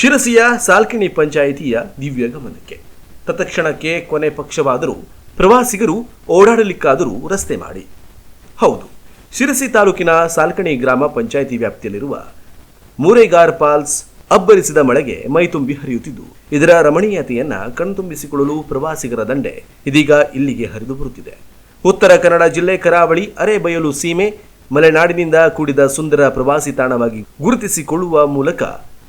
ಶಿರಸಿಯ ಸಾಲ್ಕಿಣಿ ಪಂಚಾಯಿತಿಯ ದಿವ್ಯ ಗಮನಕ್ಕೆ. ತತ್ಕ್ಷಣಕ್ಕೆ ಕೊನೆ ಪಕ್ಷವಾದರೂ ಪ್ರವಾಸಿಗರು ಓಡಾಡಲಿಕ್ಕಾದರೂ ರಸ್ತೆ ಮಾಡಿ. ಹೌದು, ಶಿರಸಿ ತಾಲೂಕಿನ ಸಾಲ್ಕಣಿ ಗ್ರಾಮ ಪಂಚಾಯಿತಿ ವ್ಯಾಪ್ತಿಯಲ್ಲಿರುವ ಮೂರೇಗಾರ್ ಪಾಲ್ಸ್ ಅಬ್ಬರಿಸಿದ ಮಳೆಗೆ ಮೈತುಂಬಿ ಹರಿಯುತ್ತಿದ್ದು, ಇದರ ರಮಣೀಯತೆಯನ್ನ ಕಣ್ತುಂಬಿಸಿಕೊಳ್ಳಲು ಪ್ರವಾಸಿಗರ ದಂಡೆ ಇದೀಗ ಇಲ್ಲಿಗೆ ಹರಿದು ಬರುತ್ತಿದೆ. ಉತ್ತರ ಕನ್ನಡ ಜಿಲ್ಲೆ ಕರಾವಳಿ ಅರೆಬಯಲು ಸೀಮೆ ಮಲೆನಾಡಿನಿಂದ ಕೂಡಿದ ಸುಂದರ ಪ್ರವಾಸಿ ತಾಣವಾಗಿ ಗುರುತಿಸಿಕೊಳ್ಳುವ ಮೂಲಕ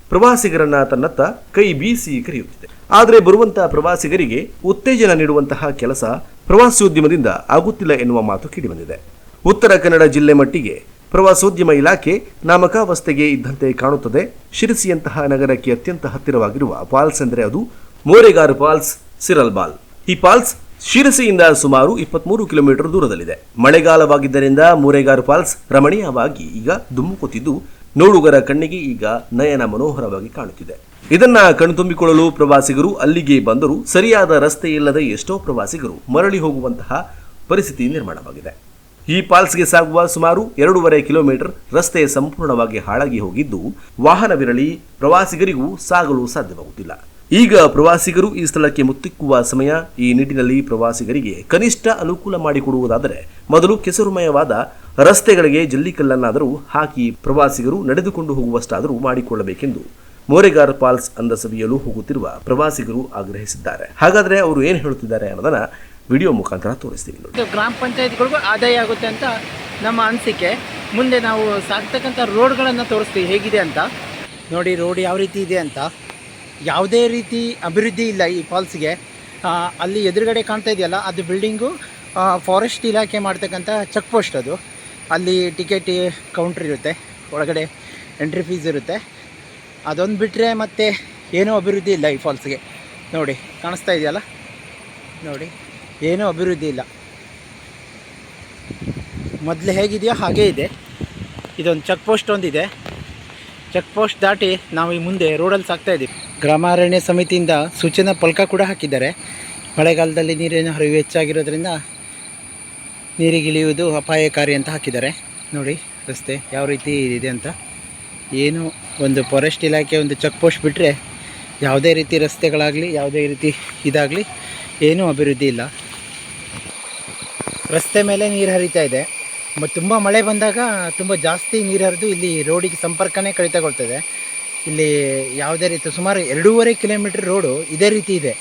ಪ್ರವಾಸಿಗರನ್ನ ತನ್ನತ್ತ ಕೈ ಬೀಸಿ ಕರೆಯುತ್ತಿದೆ. ಆದರೆ ಬರುವಂತಹ ಪ್ರವಾಸಿಗರಿಗೆ ಉತ್ತೇಜನ ನೀಡುವಂತಹ ಕೆಲಸ ಪ್ರವಾಸೋದ್ಯಮದಿಂದ ಆಗುತ್ತಿಲ್ಲ ಎನ್ನುವ ಮಾತು ಕೇಳಿಬಂದಿದೆ. ಉತ್ತರ ಕನ್ನಡ ಜಿಲ್ಲೆ ಮಟ್ಟಿಗೆ ಪ್ರವಾಸೋದ್ಯಮ ಇಲಾಖೆ ನಾಮಕಾವಸ್ಥೆಗೆ ಇದ್ದಂತೆ ಕಾಣುತ್ತದೆ. ಶಿರಸಿಯಂತಹ ನಗರಕ್ಕೆ ಅತ್ಯಂತ ಹತ್ತಿರವಾಗಿರುವ ಪಾಲ್ಸ್ ಎಂದರೆ ಅದು ಮೋರೆಗಾರ್ ಪಾಲ್ಸ್ ಸಿರಲ್ಬಾಲ್ ಈ ಪಾಲ್ಸ್ ಶಿರಸಿಯಿಂದ ಸುಮಾರು ಇಪ್ಪತ್ಮೂರು ಕಿಲೋಮೀಟರ್ ದೂರದಲ್ಲಿದೆ. ಮಳೆಗಾಲವಾಗಿದ್ದರಿಂದ ಮೋರೆಗಾರ್ ಫಾಲ್ಸ್ ರಮಣೀಯವಾಗಿ ಈಗ ದುಮ್ಮುಕುತ್ತಿದ್ದು ನೋಡುಗರ ಕಣ್ಣಿಗೆ ಈಗ ನಯನ ಮನೋಹರವಾಗಿ ಕಾಣುತ್ತಿದೆ. ಇದನ್ನ ಕಣ್ತುಂಬಿಕೊಳ್ಳಲು ಪ್ರವಾಸಿಗರು ಅಲ್ಲಿಗೆ ಬಂದರೂ ಸರಿಯಾದ ರಸ್ತೆ ಇಲ್ಲದೆ ಎಷ್ಟೋ ಪ್ರವಾಸಿಗರು ಮರಳಿ ಹೋಗುವಂತಹ ಪರಿಸ್ಥಿತಿ ನಿರ್ಮಾಣವಾಗಿದೆ. ಈ ಪಾಲ್ಸ್ಗೆ ಸಾಗುವ ಸುಮಾರು ಎರಡೂವರೆ ಕಿಲೋಮೀಟರ್ ರಸ್ತೆ ಸಂಪೂರ್ಣವಾಗಿ ಹಾಳಾಗಿ ಹೋಗಿದ್ದು ವಾಹನವಿರಲಿ ಪ್ರವಾಸಿಗರಿಗೂ ಸಾಗಲು ಸಾಧ್ಯವಾಗುತ್ತಿಲ್ಲ. ಈಗ ಪ್ರವಾಸಿಗರು ಈ ಸ್ಥಳಕ್ಕೆ ಮುತ್ತಿಕ್ಕುವ ಸಮಯ. ಈ ನಿಟ್ಟಿನಲ್ಲಿ ಪ್ರವಾಸಿಗರಿಗೆ ಕನಿಷ್ಠ ಅನುಕೂಲ ಮಾಡಿಕೊಡುವುದಾದರೆ ಮೊದಲು ಕೆಸರುಮಯವಾದ ರಸ್ತೆಗಳಿಗೆ ಜಲ್ಲಿಕಲ್ಲನ್ನಾದರೂ ಹಾಕಿ ಪ್ರವಾಸಿಗರು ನಡೆದುಕೊಂಡು ಹೋಗುವಷ್ಟಾದರೂ ಮಾಡಿಕೊಳ್ಳಬೇಕೆಂದು ಮೋರೆಗಾರ್ ಪಾಲ್ಸ್ ಅಂದ ಸವಿಯಲು ಹೋಗುತ್ತಿರುವ ಪ್ರವಾಸಿಗರು ಆಗ್ರಹಿಸಿದ್ದಾರೆ. ಹಾಗಾದರೆ ಅವರು ಏನು ಹೇಳುತ್ತಿದ್ದಾರೆ ಅನ್ನೋದನ್ನ ವಿಡಿಯೋ ಮುಖಾಂತರ ತೋರಿಸ್ತೀವಿ ನೋಡಿ. ಗ್ರಾಮ ಪಂಚಾಯತ್ಗಳಿಗೂ ಆದಾಯ ಆಗುತ್ತೆ ಅಂತ ನಮ್ಮ ಅನಿಸಿಕೆ. ಮುಂದೆ ನಾವು ಸಾಕ್ತಕ್ಕಂಥ ರೋಡ್ಗಳನ್ನು ತೋರಿಸ್ತೀವಿ ಹೇಗಿದೆ ಅಂತ. ನೋಡಿ ರೋಡ್ ಯಾವ ರೀತಿ ಇದೆ ಅಂತ. ಯಾವುದೇ ರೀತಿ ಅಭಿವೃದ್ಧಿ ಇಲ್ಲ ಈ ಫಾಲ್ಸ್ಗೆ. ಅಲ್ಲಿ ಎದುರುಗಡೆ ಕಾಣ್ತಾ ಇದೆಯಲ್ಲ, ಅದು ಬಿಲ್ಡಿಂಗು ಫಾರೆಸ್ಟ್ ಇಲಾಖೆ ಮಾಡ್ತಕ್ಕಂಥ ಚೆಕ್ ಪೋಸ್ಟ್ ಅದು. ಅಲ್ಲಿ ಟಿಕೆಟ್ ಕೌಂಟ್ರ್ ಇರುತ್ತೆ, ಒಳಗಡೆ ಎಂಟ್ರಿ ಫೀಸ್ ಇರುತ್ತೆ. ಅದೊಂದು ಬಿಟ್ಟರೆ ಮತ್ತೆ ಏನೂ ಅಭಿವೃದ್ಧಿ ಇಲ್ಲ ಈ ಫಾಲ್ಸ್ಗೆ. ನೋಡಿ, ಕಾಣಿಸ್ತಾ ಇದೆಯಲ್ಲ? ನೋಡಿ, ಏನೂ ಅಭಿವೃದ್ಧಿ ಇಲ್ಲ. ಮೊದಲು ಹೇಗಿದೆಯೋ ಹಾಗೇ ಇದೆ. ಇದೊಂದು ಚೆಕ್ ಪೋಸ್ಟ್ ಒಂದಿದೆ. ಚೆಕ್ ಪೋಸ್ಟ್ ದಾಟಿ ನಾವು ಈ ಮುಂದೆ ರೋಡಲ್ಲಿ ಸಾಕ್ತಾ ಇದ್ದೀವಿ ಗ್ರಾಮಾರಣ್ಯ ಸಮಿತಿಯಿಂದ ಸೂಚನಾ ಫಲಕ ಕೂಡ ಹಾಕಿದ್ದಾರೆ. ಮಳೆಗಾಲದಲ್ಲಿ ನೀರಿನ ಹರಿವು ಹೆಚ್ಚಾಗಿರೋದ್ರಿಂದ ನೀರಿಗಿಳಿಯುವುದು ಅಪಾಯಕಾರಿ ಅಂತ ಹಾಕಿದ್ದಾರೆ. ನೋಡಿ, ರಸ್ತೆ ಯಾವ ರೀತಿ ಇದೆ ಅಂತ. ಏನು ಒಂದು ಫಾರೆಸ್ಟ್ ಇಲಾಖೆ ಒಂದು ಚೆಕ್ ಪೋಸ್ಟ್ ಬಿಟ್ಟರೆ ಯಾವುದೇ ರೀತಿ ರಸ್ತೆಗಳಾಗಲಿ, ಯಾವುದೇ ರೀತಿ ಇದಾಗಲಿ ಏನೂ ಅಭಿವೃದ್ಧಿ ಇಲ್ಲ. ರಸ್ತೆ ಮೇಲೆ ನೀರು ಹರಿತಾ ಇದೆ. ಮತ್ತು ತುಂಬ ಮಳೆ ಬಂದಾಗ ತುಂಬ ಜಾಸ್ತಿ ನೀರು ಹರಿದು ಇಲ್ಲಿ ರೋಡಿಗೆ ಸಂಪರ್ಕನೇ ಕಡಿತಗೊಳ್ತದೆ. ಇಲ್ಲಿ ಯಾವುದೇ ರೀತಿ ಸುಮಾರು ಎರಡೂವರೆ ಕಿಲೋಮೀಟ್ರ್ ರೋಡು ಇದೇ ರೀತಿ ಇದೆ.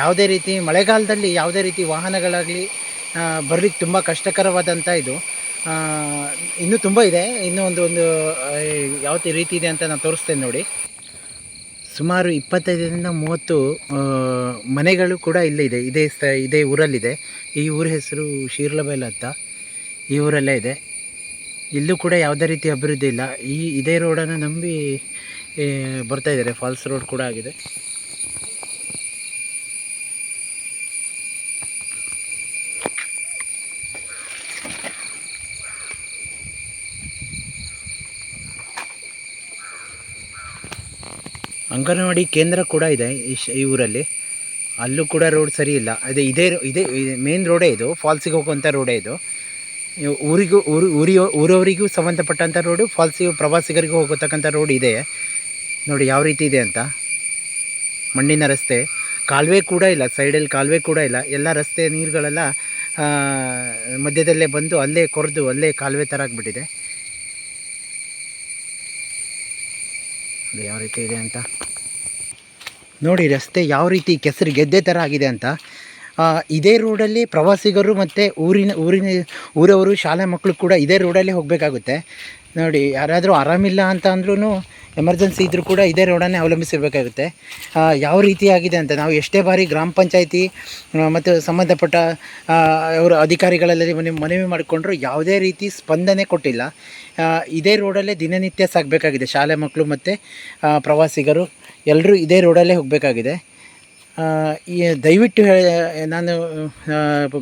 ಯಾವುದೇ ರೀತಿ ಮಳೆಗಾಲದಲ್ಲಿ ಯಾವುದೇ ರೀತಿ ವಾಹನಗಳಾಗಲಿ ಬರಲಿಕ್ಕೆ ತುಂಬ ಕಷ್ಟಕರವಾದಂಥ ಇದು. ಇನ್ನೂ ತುಂಬ ಇದೆ. ಇನ್ನೂ ಒಂದು ಒಂದು ಯಾವ ರೀತಿ ಇದೆ ಅಂತ ನಾನು ತೋರಿಸ್ತೇನೆ ನೋಡಿ. ಸುಮಾರು ಇಪ್ಪತ್ತೈದರಿಂದ ಮೂವತ್ತು ಮನೆಗಳು ಕೂಡ ಇಲ್ಲೇ ಇದೆ. ಇದೇ ಸ್ಥ ಇದೇ ಊರಲ್ಲಿದೆ. ಈ ಊರ ಹೆಸರು ಶೀರ್ಲಬೈಲ್ ಅಂತ. ಈ ಊರಲ್ಲೇ ಇದೆ. ಇಲ್ಲೂ ಕೂಡ ಯಾವುದೇ ರೀತಿ ಅಭಿವೃದ್ಧಿ ಇಲ್ಲ. ಈ, ಇದೇ ರೋಡನ್ನು ನಂಬಿ ಬರ್ತಾ ಇದ್ದಾರೆ, ಫಾಲ್ಸ್ ರೋಡ್ ಕೂಡ ಆಗಿದೆ. ಅಂಗನವಾಡಿ ಕೇಂದ್ರ ಕೂಡ ಇದೆ ಈ ಊರಲ್ಲಿ. ಅಲ್ಲೂ ಕೂಡ ರೋಡ್ ಸರಿ ಇಲ್ಲ. ಅದೇ ಇದೇ ಇದೇ ಮೇನ್ ರೋಡೇ ಇದು, ಫಾಲ್ಸಿಗೆ ಹೋಗುವಂಥ ರೋಡೇ ಇದು. ಊರಿಗೂ, ಊರು ಊರಿ ಊರವರಿಗೂ ಸಂಬಂಧಪಟ್ಟಂಥ ರೋಡು, ಫಾಲ್ಸಿಗೂ ಪ್ರವಾಸಿಗರಿಗೂ ಹೋಗತಕ್ಕಂಥ ರೋಡ್ ಇದೆ. ನೋಡಿ ಯಾವ ರೀತಿ ಇದೆ ಅಂತ. ಮಣ್ಣಿನ ರಸ್ತೆ. ಕಾಲುವೆ ಕೂಡ ಇಲ್ಲ ಸೈಡಲ್ಲಿ ಕಾಲುವೆ ಕೂಡ ಇಲ್ಲ. ಎಲ್ಲ ರಸ್ತೆ ನೀರುಗಳೆಲ್ಲ ಮಧ್ಯದಲ್ಲೇ ಬಂದು ಅಲ್ಲೇ ಕೊರೆದು ಅಲ್ಲೇ ಕಾಲುವೆ ಥರ ಆಗಿಬಿಟ್ಟಿದೆ. ಅದು ಯಾವ ರೀತಿ ಇದೆ ಅಂತ. ನೋಡಿ ರಸ್ತೆ ಯಾವ ರೀತಿ ಕೆಸರು ಗೆದ್ದೆ ಥರ ಆಗಿದೆ ಅಂತ. ಇದೇ ರೋಡಲ್ಲಿ ಪ್ರವಾಸಿಗರು ಮತ್ತು ಊರಿನ ಊರಿನ, ಊರವರು, ಶಾಲೆ ಮಕ್ಕಳು ಕೂಡ ಇದೇ ರೋಡಲ್ಲೇ ಹೋಗಬೇಕಾಗುತ್ತೆ. ನೋಡಿ ಯಾರಾದರೂ ಆರಾಮಿಲ್ಲ ಅಂತ ಅಂದ್ರೂ ಎಮರ್ಜೆನ್ಸಿ ಇದ್ದರೂ ಕೂಡ ಇದೇ ರೋಡನ್ನೇ ಅವಲಂಬಿಸಿರಬೇಕಾಗುತ್ತೆ. ಯಾವ ರೀತಿ ಆಗಿದೆ ಅಂತ ನಾವು ಎಷ್ಟೇ ಬಾರಿ ಗ್ರಾಮ ಪಂಚಾಯಿತಿ ಮತ್ತು ಸಂಬಂಧಪಟ್ಟ ಅವರು ಅಧಿಕಾರಿಗಳಲ್ಲಿ ಮನೆ ಮನವಿ ಮಾಡಿಕೊಂಡ್ರು ಯಾವುದೇ ರೀತಿ ಸ್ಪಂದನೆ ಕೊಟ್ಟಿಲ್ಲ. ಇದೇ ರೋಡಲ್ಲೇ ದಿನನಿತ್ಯ ಸಾಗಬೇಕಾಗಿದೆ. ಶಾಲೆ ಮಕ್ಕಳು ಮತ್ತು ಪ್ರವಾಸಿಗರು ಎಲ್ಲರೂ ಇದೇ ರೋಡಲ್ಲೇ ಹೋಗಬೇಕಾಗಿದೆ. ಈ ದಯವಿಟ್ಟು ನಾನು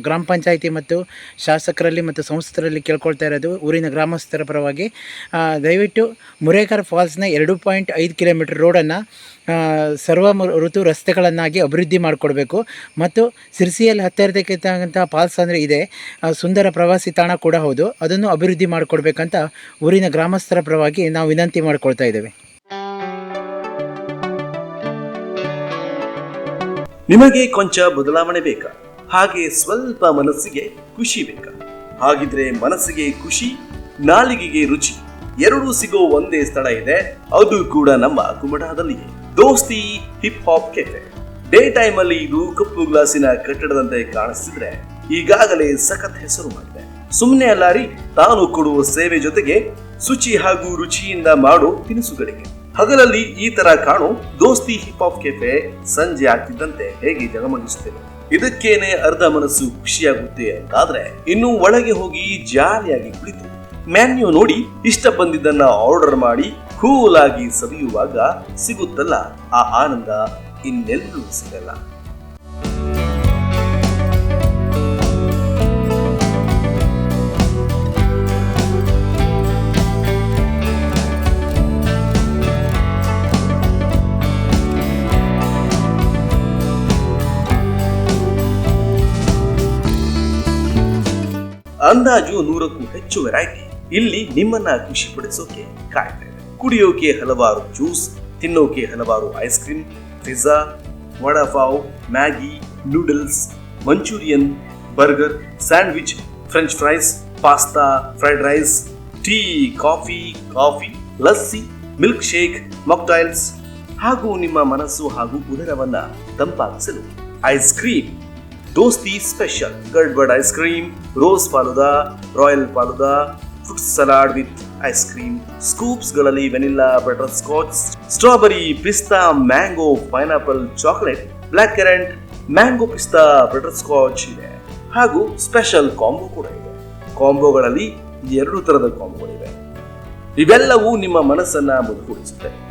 ಗ್ರಾಮ ಪಂಚಾಯಿತಿ ಮತ್ತು ಶಾಸಕರಲ್ಲಿ ಮತ್ತು ಸಂಸ್ಥರಲ್ಲಿ ಕೇಳ್ಕೊಳ್ತಾ ಇರೋದು ಊರಿನ ಗ್ರಾಮಸ್ಥರ ಪರವಾಗಿ. ದಯವಿಟ್ಟು ಮುರೇಕರ್ ಫಾಲ್ಸ್ನ ಎರಡು ಪಾಯಿಂಟ್ ಐದು ಕಿಲೋಮೀಟರ್ ರೋಡನ್ನು ಸರ್ವ ಋತು ರಸ್ತೆಗಳನ್ನಾಗಿ ಅಭಿವೃದ್ಧಿ ಮಾಡಿಕೊಡ್ಬೇಕು. ಮತ್ತು ಸಿರ್ಸಿಯಲ್ಲಿ ಹತ್ತಿರದಕ್ಕಿಂತ ಫಾಲ್ಸ್ ಅಂದರೆ ಇದೆ. ಸುಂದರ ಪ್ರವಾಸಿ ತಾಣ ಕೂಡ ಹೌದು. ಅದನ್ನು ಅಭಿವೃದ್ಧಿ ಮಾಡಿಕೊಡ್ಬೇಕಂತ ಊರಿನ ಗ್ರಾಮಸ್ಥರ ಪರವಾಗಿ ನಾವು ವಿನಂತಿ ಮಾಡಿಕೊಳ್ತಾ ಇದ್ದೇವೆ. ನಿಮಗೆ ಕೊಂಚ ಬದಲಾವಣೆ ಬೇಕಾ? ಹಾಗೆ ಸ್ವಲ್ಪ ಮನಸ್ಸಿಗೆ ಖುಷಿ ಬೇಕಾ? ಹಾಗಿದ್ರೆ ಮನಸ್ಸಿಗೆ ಖುಷಿ, ನಾಲಿಗೆಗೆ ರುಚಿ, ಎರಡೂ ಸಿಗೋ ಒಂದೇ ಸ್ಥಳ ಇದೆ. ಅದು ಕೂಡ ನಮ್ಮ ಕುಮಟಾದಲ್ಲಿಯೇ Dosti hip hop cafe day time ಅಲ್ಲಿ ಇದು ಕಪ್ಪು ಗ್ಲಾಸಿನ ಕಟ್ಟಡದಂತೆ ಕಾಣಿಸ್ತಿದ್ರೆ ಈಗಾಗಲೇ ಸಖತ್ ಹೆಸರು ಮಾಡಿದೆ. ಸುಮ್ಮನೆ ಅಲ್ಲಾರಿ ತಾನು ಕೊಡುವ ಸೇವೆ ಜೊತೆಗೆ ಶುಚಿ ಹಾಗೂ ರುಚಿಯಿಂದ ಮಾಡೋ ತಿನಿಸುಗಳಿಗೆ. ಹಗಲಲ್ಲಿ ಈ ತರ ಕಾಣು ದೋಸ್ತಿ ಹಿಪ್ ಹಾಪ್ ಕೆಫೆ ಸಂಜೆ ಆಗ್ತಿದ್ದಂತೆ ಹೇಗೆ ಜಗಮಗಿಸುತ್ತೇನೆ ಇದಕ್ಕೇನೆ ಅರ್ಧ ಮನಸ್ಸು ಖುಷಿಯಾಗುತ್ತೆ ಅಂತಾದ್ರೆ ಇನ್ನು ಒಳಗೆ ಹೋಗಿ ಜಾಲಿಯಾಗಿ ಕುಳಿತು. ಮ್ಯಾನ್ಯೂ ನೋಡಿ ಇಷ್ಟ ಬಂದಿದ್ದನ್ನ ಆರ್ಡರ್ ಮಾಡಿ ಕೂಲ್ ಆಗಿ ಸವಿಯುವಾಗ ಸಿಗುತ್ತಲ್ಲ ಆ ಆನಂದ ಇನ್ನೆಲ್ಲೂ ಸಿಗಲ್ಲ. ಅಂದಾಜು ನೂರಕ್ಕೂ ಹೆಚ್ಚು ವೆರೈಟಿ ಇಲ್ಲಿ ನಿಮ್ಮನ್ನ ಖುಷಿ ಪಡಿಸೋಕೆ ಕುಡಿಯೋಕೆ ಹಲವಾರು ಜ್ಯೂಸ್, ತಿನ್ನೋಕೆ ಹಲವಾರು ice cream pizza, vada pav, Maggi, noodles, manchurian, burger, sandwich, French fries, pasta, fried rice, tea, coffee coffee, lassi, milkshake mocktails ಹಾಗೂ ನಿಮ್ಮ ಮನಸ್ಸು ಹಾಗೂ ಉದರವನ್ನ ತಂಪಾಗಿಸಲು ಐಸ್ ಕ್ರೀಮ್ ದೋಸ್ತಿ special gadbad ice cream rose falooda royal falooda fruit salad with ice cream ಸ್ಕೂಪ್ಸ್ಗಳಲ್ಲಿ vanilla butterscotch strawberry pista mango pineapple chocolate blackcurrant mango pista butterscotch ಇದೆ. ಹಾಗೂ special combo ಕೂಡ ಇದೆ. ಕಾಂಬೋಗಳಲ್ಲಿ ಎರಡು ತರದ ಕಾಂಬೋಗಳಿವೆ ಇವೆಲ್ಲವೂ ನಿಮ್ಮ ಮನಸ್ಸನ್ನ ಮುದುಗೂಡಿಸುತ್ತೆ